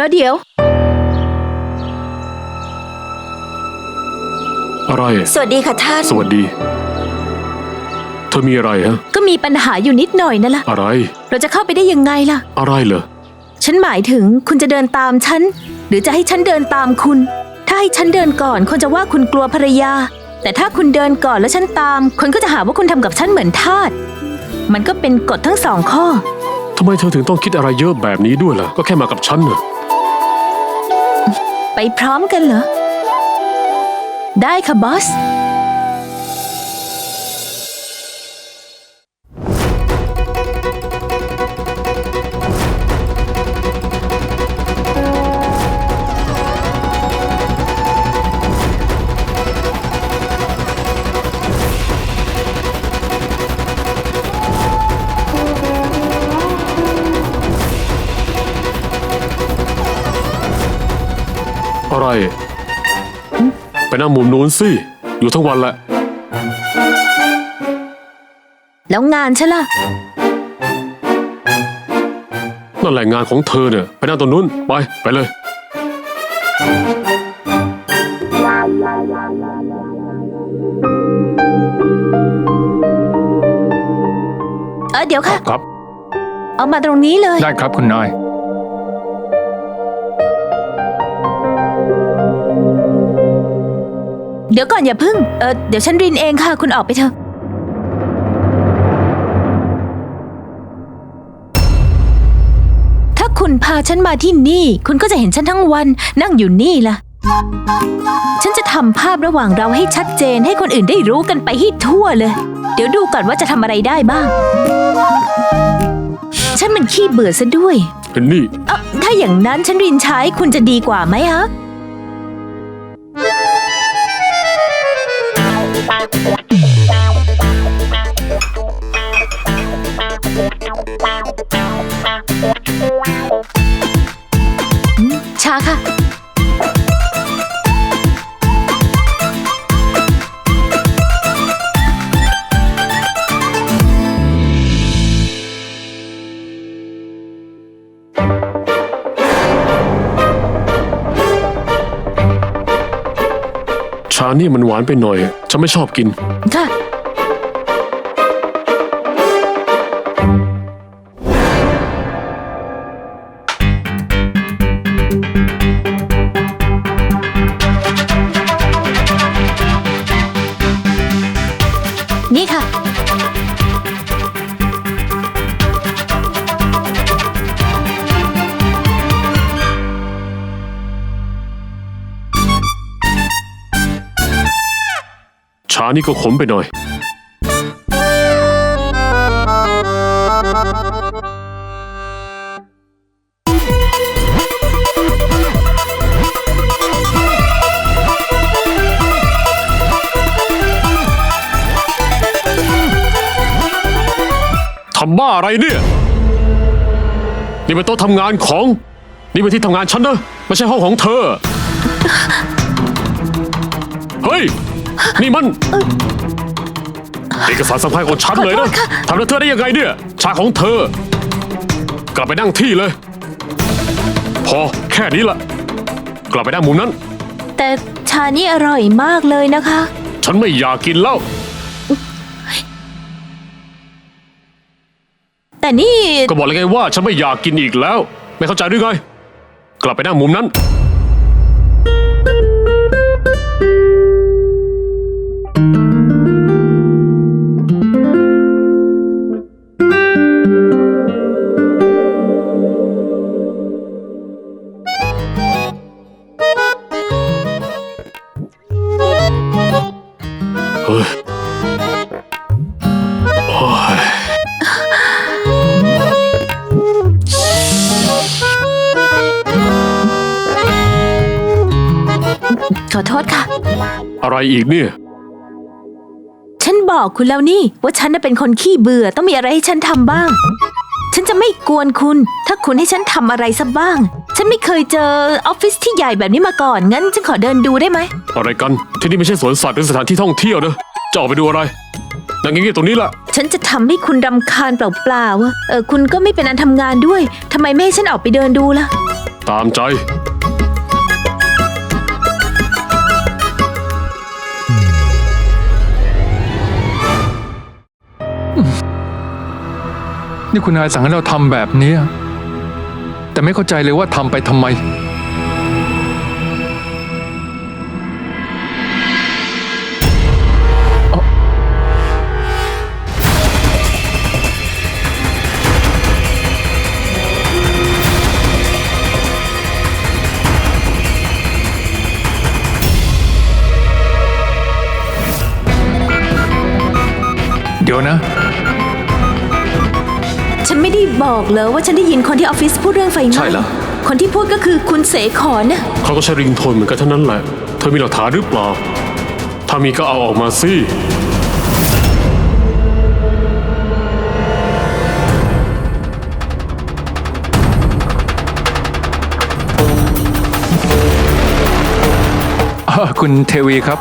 รอเดี๋ยว อะไร สวัสดีค่ะท่าน สวัสดี เธอมีอะไรฮะ ก็มีปัญหาอยู่นิดหน่อยนั่นแหละอะไร เราจะเข้าไปได้ยังไงล่ะ อะไรเหรอ ฉันหมายถึงคุณจะเดินตามฉัน หรือจะให้ฉันเดินตามคุณ ถ้าให้ฉันเดินก่อนคนจะว่าคุณกลัวภรรยา แต่ถ้าคุณเดินก่อนแล้วฉันตาม คนก็จะหาว่าคุณทำกับฉันเหมือนทาส มันก็เป็นกฎทั้งสองข้อ ทำไมเธอถึงต้องคิดอะไรเยอะแบบนี้ด้วยล่ะ ก็แค่มากับฉันน่ะ ไปพร้อมกันเหรอ ได้ค่ะบอส อะไร ไปนั่งมุมนู้นสิ อยู่ทั้งวันแหละ แล้วงานฉันล่ะ นั่นแหละงานของเธอเนี่ย ไปนั่งตรงนู้น ไป ไปเลย เออเดี๋ยวค่ะ ครับ เอามาตรงนี้เลย ได้ครับคุณนาย เดี๋ยวก่อนอย่าพึ่ง เออเดี๋ยวฉันรินเองค่ะ คุณออกไปเถอะ ถ้าคุณพาฉันมาที่นี่ คุณก็จะเห็นฉันทั้งวันนั่งอยู่นี่ล่ะ ฉันจะทำภาพระหว่างเราให้ชัดเจนให้คนอื่นได้รู้กันไปให้ทั่วเลย เดี๋ยวดูก่อนว่าจะทำอะไรได้บ้าง ฉันมันขี้เบื่อซะด้วยเห็นนี่ เอ้าถ้าอย่างนั้นฉันรินใช้คุณจะดีกว่าไหมฮะ ชาค่ะ ชานี่มันหวานไปหน่อย ฉันไม่ชอบกิน ค่ะ ชานี่ก็ขมไปหน่อย ทำบ้าอะไรเนี่ย นี่เป็นโต๊ะทำงานของ นี่เป็นที่ทำงานฉันนะ ไม่ใช่ห้องของเธอ เฮ้ย นี่มัน เอกสารสำคัญของฉันเลยขอนะโทษค่ะทำแล้วเธอได้ยังไงเนี่ย ชาของเธอ กลับไปนั่งที่เลย พอแค่นี้ละ กลับไปนั่งมุมนั้น แต่ชานี่อร่อยมากเลยนะคะ ฉันไม่อยากกินแล้ว แต่นี่ ก็บอกเลยไงว่าฉันไม่อยากกินอีกแล้ว ไม่เข้าใจหรือไง กลับไปนั่งมุมนั้นเฮ้ ยโอ้ยขอโทษค่ะ อะไรอีกเนี่ย ฉันบอกคุณแล้วนี่ ว่าฉันน่ะเป็นคนขี้เบื่อต้องมีอะไรให้ฉันทำบ้าง ฉันจะไม่กวนคุณ ถ้าคุณให้ฉันทำอะไรสักบ้าง ฉันไม่เคยเจอออฟฟิศที่ใหญ่แบบนี้มาก่อน งั้นฉันขอเดินดูได้ไหม อะไรกัน ที่นี่ไม่ใช่สวนสัตว์หรือสถานที่ท่องเที่ยวนะจะออกไปดูอะไรนั่งเงียบๆตรงนี้ละฉันจะทำให้คุณรำคาญเปล่าๆอะเออคุณก็ไม่เป็นอันทำงานด้วยทำไมไม่ให้ฉันออกไปเดินดูล่ะตตามใจ นี่คุณนายสั่งให้เราทำแบบนี้ แต่ไม่เข้าใจเลยว่าทำไปทำไม เดี๋ยวนะ ฉันไม่ได้บอกเลยว่าฉันได้ยินคนที่ออฟฟิศพูดเรื่องไฟไหม้ใช่แล้ว คนที่พูดก็คือคุณเสขอนน่ะเขาก็ใช้ริงโทนเหมือนกันเท่านั้นแหละ เธอมีหลักฐานหรือเปล่า ถ้ามีก็เอาออกมาสิ อ่าคุณเทวีครับ